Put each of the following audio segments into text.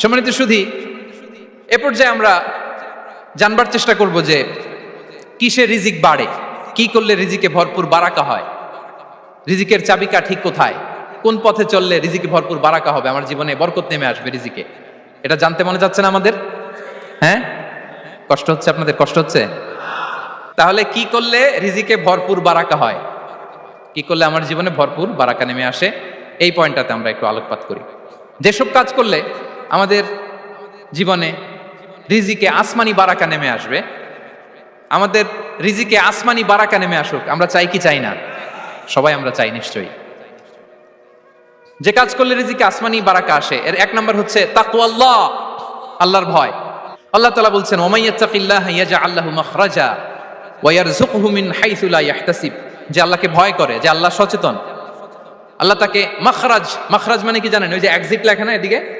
সম্মানিত সুধী, এ পর্যায়ে আমরা জানবার চেষ্টা করব যে কিসে রিজিক বাড়ে, কি করলে রিজিকে ভরপুর বারাকা হয়, রিজিকের চাবিকা ঠিক কোথায়, কোন পথে চললে রিজিকে ভরপুর বারাকা হবে, আমার জীবনে বরকত নেমে আসবে রিজিকে। এটা জানতে মনে যাচ্ছে না আমাদের? হ্যাঁ? কষ্ট হচ্ছে আপনাদের? কষ্ট হচ্ছে? তাহলে কি করলে রিজিকে ভরপুর বারাকা হয়? কি করলে আমার জীবনে ভরপুর বারাকা নেমে আসে? এই পয়েন্টটাতে আমরা একটু আলোকপাত করি। যেসব কাজ করলে আমাদের জীবনে রিজিকে আসমানি বারাকা নেমে আসবে। আমাদের রিজিকে আসমানি বারাকা নেমে আসুক, আমরা চাই কি চাই না? সবাই আমরা চাই, নিশ্চয়ই। যে কাজ করলে রিজিকে আসমানি বারাকা আসে, এর এক নম্বর হচ্ছে তাকওয়াল্লাহ আল্লাহর ভয়। আল্লাহ তাআলা বলছেন ওমাইয়াত্তাকিল্লাহ ইয়াজআল লাহু মাখরাজা ওয়া ইয়ারযুকহু মিন হাইথু লা ইয়াহতাসিব। যে আল্লাহকে ভয় করে, যে আল্লাহ সচেতন। আল্লাহ তাকে মাখরাজ মাখরাজ মানে কি জানেন? ওই যে এক্সিট লেখা না এদিকে?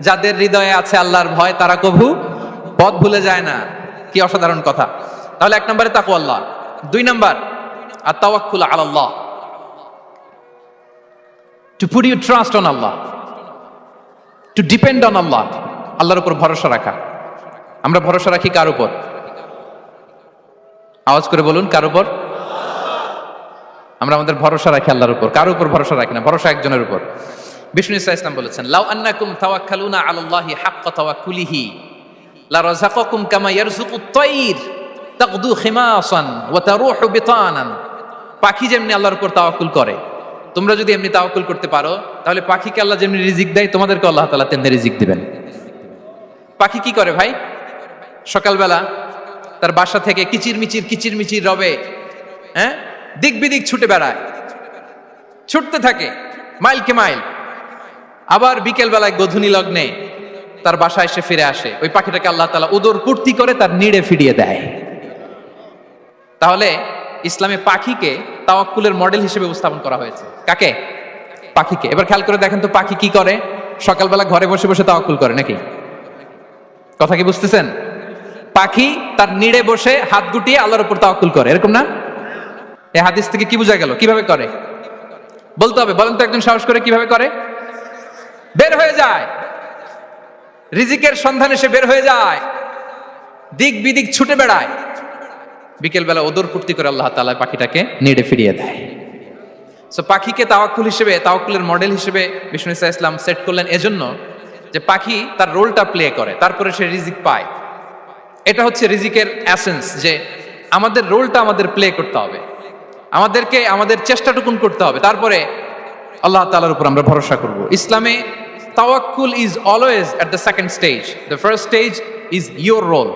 যাদের হৃদয়ে আছে আল্লাহর ভয়, তারা কভু পথ ভুলে যায় না। কি অসাধারণ কথা। তাহলে এক নম্বরে তাকু আল্লাহ দুই নম্বর আর তাওয়াক্কুল আল্লাহ to put you trust on Allah to depend on Allah আল্লাহর উপর ভরসা রাখা। আমরা ভরসা রাখি কার উপর? আওয়াজ করে বলুন, কার উপর? আমরা আমাদের ভরসা রাখি আল্লাহর উপর। কার উপর ভরসা রাখি না? ভরসা একজনের উপর। বিষ্ণু ইসা ইসলাম বলেছেন, লাউ আন্নাকুম তাওয়াক্কালুনা আলাল্লাহি হাক্কা তাওয়াক্কুলিহি লা রাযাকাকুম কামা ইয়ারযুকু আত-তায়র তাকদু খিমাসান ওয়া তারুহু বিতানান। পাখি যেমনি আল্লাহর উপর তাওয়াক্কুল করে, তোমরা যদি এমনি তাওয়াক্কুল করতে পারো, তাহলে পাখিকে আল্লাহ যেমনি রিজিক দেয়, তোমাদেরকে আল্লাহ তাআলা তেমনি রিজিক দিবেন। পাখি কি করে ভাই? সকালবেলা তার বাসা থেকে কিচির মিচির কিচির মিচির রবে হ্যাঁ দিক বিদিক ছুটে বেড়ায়। ছুটতে থাকে মাইলকে মাইল। আবার বিকেল বেলায় গধুনি লগ্নে তার বাসায় এসে ফিরে আসে। ওই পাখিটাকে আল্লাহ তালা উদর পূর্তি করে তার নিড়ে ফিরিয়ে দেয়। তাহলে ইসলামে পাখিকে তাওয়াক্কুলের মডেল হিসেবে উপস্থাপন করা হয়েছে। কাকে? পাখিকে। এবার খেয়াল করে দেখেন তো পাখি কি করে? সকালবেলা ঘরে বসে বসে তাওয়াক্কুল করে নাকি? কথা কি বুঝতেছেন? পাখি তার নিড়ে বসে হাত গুটিয়ে আল্লাহর উপর তাওয়াক্কুল করে, এরকম না? এই হাদিস থেকে কি বোঝা গেল? কীভাবে করে? বলতে হবে। বলেন তো একজন সাহস করে কীভাবে করে? বের হয়ে যায়। রিজিকের সন্ধানে সে বের হয়ে যায়। দিক বিদিক ছুটে বেড়ায়। বিকেলবেলা ওদর ফুর্তি করে আল্লাহ তালা পাখিটাকে নেড়ে ফিরিয়ে দেয়। সো পাখিকে তাওয়াক্কুল হিসেবে, তাওয়াক্কুলের মডেল হিসেবে বিষ্ণু ইসা ইসলাম সেট করলেন এজন্য যে পাখি তার রোলটা প্লে করে, তারপরে সে রিজিক পায়। এটা হচ্ছে রিজিকের অ্যাসেন্স যে আমাদের রোলটা আমাদের প্লে করতে হবে। আমাদেরকে, আমাদের চেষ্টাটুকুন করতে হবে। তারপরে আল্লাহ তালার উপর আমরা ভরসা করব। ইসলামে তাওয়াক্কুল is always at the second stage the first stage is your role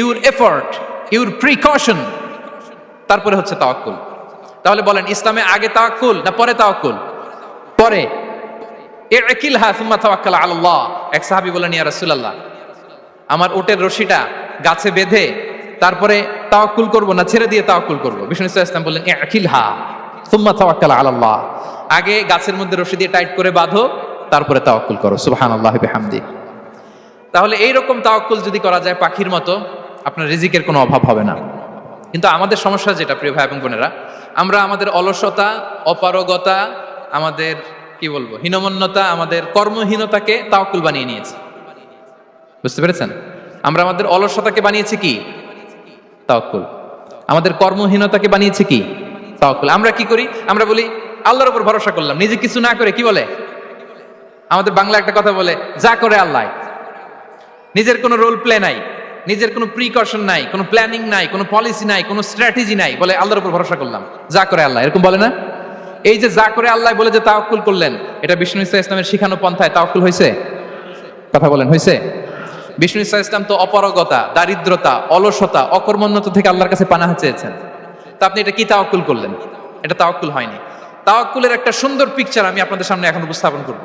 your effort your precaution তারপরে হচ্ছে তাওয়াক্কুল। তাহলে বলেন, ইসলামে আগে তাওয়াক্কুল না পরে তাওয়াক্কুল? পরে। একিল হা সুম্মা তাওয়াক্কাল আল্লাহ এক সাহাবী বলেন, ইয়া রাসূলুল্লাহ, আমার ওটের রশিটা গাছে বেঁধে তারপরে তাওয়াক্কুল করব না, ছেড়ে দিয়ে তাওয়াক্কুল করব? বিষ্ণু ইসলাম বললেন একিল হা সুম্মা তাওয়াক্কাল আল্লাহ আগে গাছের মধ্যে রশি দিয়ে টাইট করে বাঁধো তারপরে তাওয়াক্কুল করো। সুবহানাল্লাহি বিহামদি। তাহলে এইরকম তাওয়াক্কুল যদি করা যায় পাখির মতো, আপনার রিজিকের কোনো অভাব হবে না। কিন্তু আমাদের সমস্যা যেটা, প্রিয় ভাই এবং বোনেরা, আমরা আমাদের অলসতা, অপারগতা, আমাদের, কি বলব, হীনমন্যতা, আমাদের কর্মহীনতাকে তাওয়াক্কুল বানিয়ে নিয়েছি। বুঝতে পেরেছেন? আমরা আমাদের অলসতাকে বানিয়েছি কি? তাওয়াক্কুল। আমাদের কর্মহীনতাকে বানিয়েছি কি? তাওয়াক্কুল। আমরা কি করি? আমরা বলি, আল্লাহর উপর ভরসা করলাম। নিজে কিছু না করে কি বলে? আমাদের বাংলা একটা কথা বলে, যা করে আল্লাহ। নিজের কোনো রোল প্লে নাই, নিজের কোনো প্রিকশন নাই, কোনো প্ল্যানিং নাই, কোনো পলিসি নাই, কোনো স্ট্র্যাটেজি নাই, বলে আল্লাহর উপর ভরসা করলাম। যা করে আল্লাহ, এরকম বলে না? এই যে যা করে আল্লাহ বলে যে তাওকুল করলেন, এটা বিষ্ণু ইসা ইসলামের শিখানো পন্থায় তাওকুল হয়েছে? কথা বলেন, হয়েছে? বিষ্ণু ইসা ইসলাম তো অপারগতা, দারিদ্রতা, অলসতা, অকর্মণ্যতা থেকে আল্লাহর কাছে পানাহা চেয়েছেন। তা আপনি এটা কি তাওয়াক্কুল করলেন? এটা তাওকুল হয়নি। তাওয়াক্কুলের একটা সুন্দর পিকচার আমি আপনাদের সামনে এখন উপস্থাপন করব।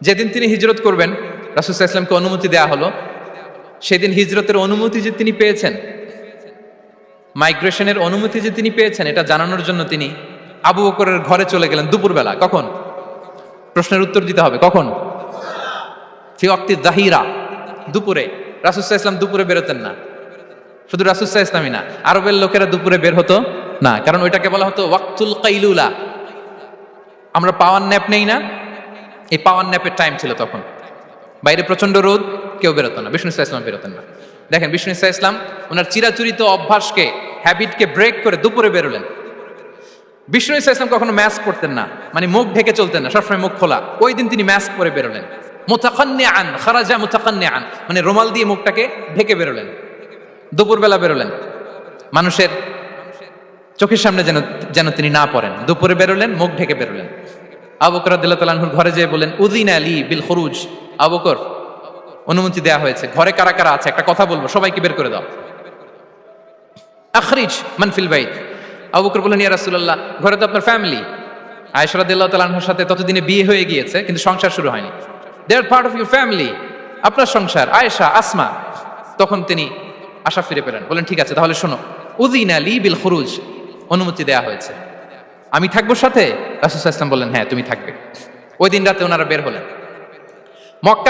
যেদিন তিনি হিজরত করবেন রাসুসাহ ইসলামকে অনুমতি দেয়া হলো। সেদিন হিজরতের অনুমতি যে তিনি পেয়েছেন, মাইগ্রেশনের অনুমতি যে তিনি পেয়েছেন, এটা জানানোর জন্য তিনি আবু বকরের ঘরে চলে গেলেন দুপুরবেলা। কখন? প্রশ্নের উত্তর দিতে হবে। কখন? ফি জাহিরা, দুপুরে। রাসুসাহ ইসলাম দুপুরে বেরোতেন না। শুধু রাসুসাহ ইসলামই না, আরবের লোকেরা দুপুরে বের হতো না। কারণ ওইটাকে বলা হতো ওয়াক্তুল কাইলুলা। আমরা পাওয়ার ন্যাপ নেই না। এই পাওয়ার ন্যাপের টাইম ছিল তখন। বাইরে প্রচণ্ড রোদ, কেউ বেরোতো না, বিষ্ণু ইসলাম বেরোতেন না। দেখেন, বিষ্ণু ইসলাম ওনার চিরাচরিত অভ্যাসকে হ্যাবিটকে ব্রেক করে দুপুরে বেরোলেন। বিষ্ণু ইসলাম ইসলাম কখনো ম্যাস্ক পরতেন না মানে মুখ ঢেকে চলতেন না, সবসময় মুখ খোলা। ওই দিন তিনি ম্যাস্ক পরে বেরোলেন। মোতাকান্নে আন খারাজা মোতাকান্নে আন মানে রুমাল দিয়ে মুখটাকে ঢেকে বেরোলেন। দুপুরবেলা বেরোলেন। মানুষের চোখের সামনে যেন যেন তিনি না পড়েন। দুপুরে বেরোলেন, মুখ ঢেকে বেরোলেন। আবকর আদিল্লাহুর ঘরে যেয়ে বলেন উদিন আলী বিল খরুজ। আবকর অনুমতি দেওয়া হয়েছে। ঘরে কারা কারা আছে? একটা কথা বলব, সবাইকে বের করে দাও। আখরিজ মানফিল বাইত। আবকর বলেন ইয়া রাসূলুল্লাহ, ঘরে তো আপনার ফ্যামিলি। আয়েশা রাদিয়াল্লাহু তাআলার সাথে ততদিনে বিয়ে হয়ে গিয়েছে, কিন্তু সংসার শুরু হয়নি। They are part of your family আপনার সংসার। আয়েশা, আসমা, তখন তিনি আশা ফিরে পেলেন বলেন ঠিক আছে, তাহলে শোনো। উদিন আলী বিল খরুজ, অনুমতি দেয়া হয়েছে। আমি থাকব সাথে? রাসুল ইসলাম বললেন হ্যাঁ তুমি থাকবে। ওই দিন রাতে ওনারা বের হলেন। মক্কা